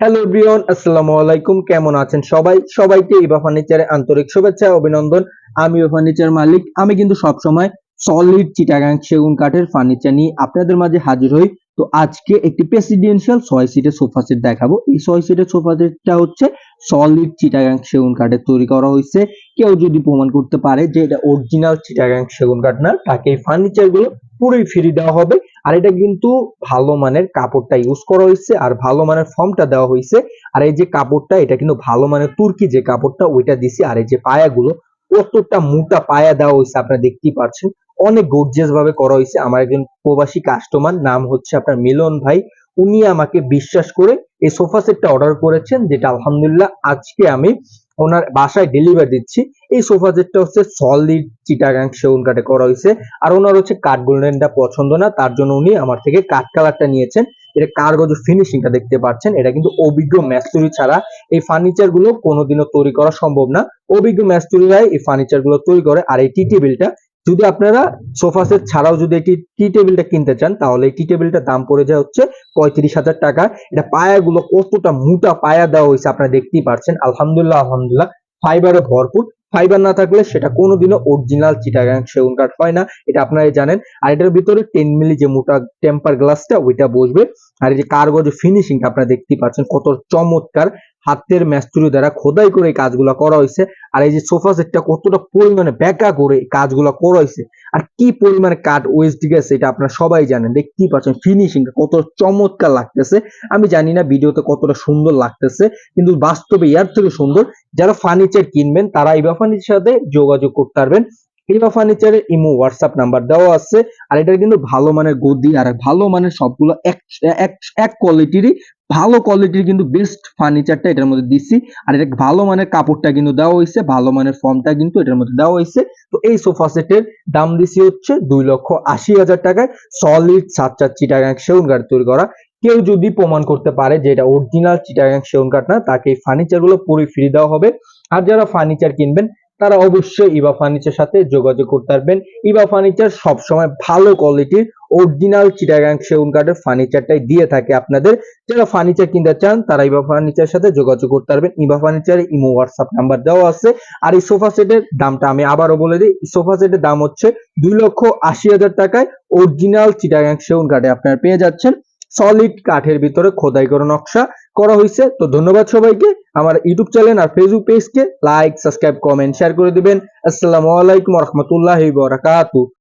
Hello Brian আসসালামু আলাইকুম কেমন আছেন সবাই? সবাইকে ইবা ফার্নিচারে আন্তরিক শুভেচ্ছা, অভিনন্দন। আমি ইবা ফার্নিচার মালিক। আমি কিন্তু সবসময় সলিড চিটাগাং সেগুন কাঠের ফার্নিচার নিয়ে আপনাদের মাঝে হাজির হই। তো আজকে একটি প্রেসিডেন্সিয়াল ছয় সিটের সোফা সেট দেখাবো। এই ছয় সিটের সোফা সেটটা হচ্ছে সলিড চিটাগাং সেগুন কাঠের তৈরি করা হয়েছে কেউ যদি প্রমাণ করতে পারে যে এটা অরিজিনাল চিটাগাং সেগুন কাঠ না, তাকে এই ফার্নিচারগুলো পুরোই ফ্রি দেওয়া হবে। আর এটা কিন্তু ভালো মানের কাপড়টা ইউজ করা হয়েছে আর ভালো মানের ফর্মটা দেওয়া হয়েছে। আর এই যে কাপড়টা, এটা কিন্তু ভালো মানের তুর্কি যে কাপড়টা, ওইটা দিছি। আর এই যে পায়াগুলো, কতটা মোটা পায়া দেওয়া হয়েছে আপনারা দেখতেই পাচ্ছেন। অনেক গর্জিয়াস ভাবে করা হয়েছে। আমার একজন প্রবাসী কাস্টমার নাম হচ্ছে আপনার মিলন ভাই। উনি আমাকে বিশ্বাস করে এই সোফা সেটটা অর্ডার করেছেন, যেটা আলহামদুলিল্লাহ আজকে আমি ওনার বাসায় ডেলিভার দিচ্ছি। এই সোফা সেটটা হচ্ছে সলিড চিটাগাং সেগুন কাঠে করা হয়েছে। আর ওনার হচ্ছে কাঠ গোল্ডেনটা পছন্দ না, তার জন্য উনি আমার থেকে কাঠ কালারটা নিয়েছেন। এটা কারগজ ফিনিশিংটা দেখতে পাচ্ছেন, এটা কিন্তু অভিজ্ঞ ম্যাস্তুরি ছাড়া এই ফার্নিচারগুলো কোনোদিনও তৈরি করা সম্ভব না। অভিজ্ঞ ম্যাস্তুরিরাই এই ফার্নিচারগুলো তৈরি করে, আর এই টি টেবিলটা যদি আপনারা সোফা সেট ছাড়াও যদি এই টি টেবিলটা কিনতে চান, তাহলে টি টেবিলটার দাম পড়ে যায় হচ্ছে পঁয়ত্রিশ হাজার টাকা। এটা পায়াগুলো কতটা মোটা পায়া দেওয়া হয়েছে আপনারা দেখতেই পারছেন। আলহামদুলিল্লাহ আলহামদুলিল্লাহ ফাইবারে ভরপুর। ফাইবার না থাকলে সেটা কোনোদিনও অরিজিনাল চিটাগাং সেগুন কাঠ হয় না, এটা আপনারা জানেন। আর এটার ভিতরে টেন মিলি যে মোটা টেম্পার গ্লাসটা, ওইটা বসবে। আর এই যে কারগজ ফিনিশিং আপনারা দেখতেই পাচ্ছেন, কত চমৎকার হাতের ম্যাস্তুরি দ্বারা খোদাই করে এই কাজগুলো করা হয়েছে। আর এই যে সোফা সেটটা কতটা পরিমাণে ব্যাকা করে এই কাজগুলো করা হয়েছে। আর কি পরিমাণে কাঠ ওয়েস্ট গেছে এটা আপনারা সবাই জানেন, দেখতেই পাচ্ছেন ফিনিশিং কত চমৎকার লাগতেছে। আমি জানি না ভিডিওতে কতটা সুন্দর লাগতেছে, কিন্তু বাস্তবে ইয়ার থেকে সুন্দর। যারা ফার্নিচার কিনবেন, তারা ইবা ফার্নিচার সাথে যোগাযোগ করতে পারবেন। ইবা ফার্নিচারের ইমো হোয়াটসঅ্যাপ নাম্বার দেওয়া আছে। আর এটা কিন্তু ভালো মানের গদি আর ভালো মানের সবগুলো এক এক কোয়ালিটিরই ভালো কোয়ালিটির কিন্তু বেস্ট ফার্নিচারটা এটার মধ্যে দিচ্ছি আর এটা ভালো মানের কাপড়টা কিন্তু দেওয়া হয়েছে, ভালো মানের ফর্মটা কিন্তু এটার মধ্যে দেওয়া হয়েছে। তো এই সোফা সেটের দাম দিছি হচ্ছে দুই লক্ষ আশি হাজার টাকায়। সলিড সাত চার চিটাগাং সেগুন কাঠ তৈরি করা। কেউ যদি প্রমাণ করতে পারে যে এটা অরিজিনাল চিটাগাং সেগুন কাঠ না, তাকে এই ফার্নিচারগুলো পুরো ফ্রি দেওয়া হবে। আর যারা ফার্নিচার কিনবেন তারা অবশ্যই ইবা ফার্নিচার সাথে যোগাযোগ করতে পারবেন। ইবা ফার্নিচার সবসময় ভালো কোয়ালিটির অরিজিনাল চিটাগাং সেগুন কাঠের ফার্নিচারটাই দিয়ে থাকে আপনাদের। যারা ফার্নিচার কিনতে চান, তারা ইবা ফার্নিচার সাথে যোগাযোগ করতে পারবেন। ইবা ফার্নিচারে ইমো হোয়াটসঅ্যাপ নাম্বার দেওয়া আছে। আর এই সোফা সেটের দামটা আমি আবারও বলে দিই সোফা সেটের দাম হচ্ছে দুই লক্ষ আশি হাজার টাকায় অরিজিনাল চিটাগাং সেগুন কাঠে আপনারা পেয়ে যাচ্ছেন। সলিড কাঠের ভিতরে খোদাই করে নকশা করা হয়েছে। তো ধন্যবাদ সবাইকে। আমার ইউটিউব চ্যানেল আর ফেসবুক পেজকে লাইক সাবস্ক্রাইব কমেন্ট শেয়ার করে দিবেন। আসসালামু আলাইকুম রহমতুল্লাহ বরাকাতু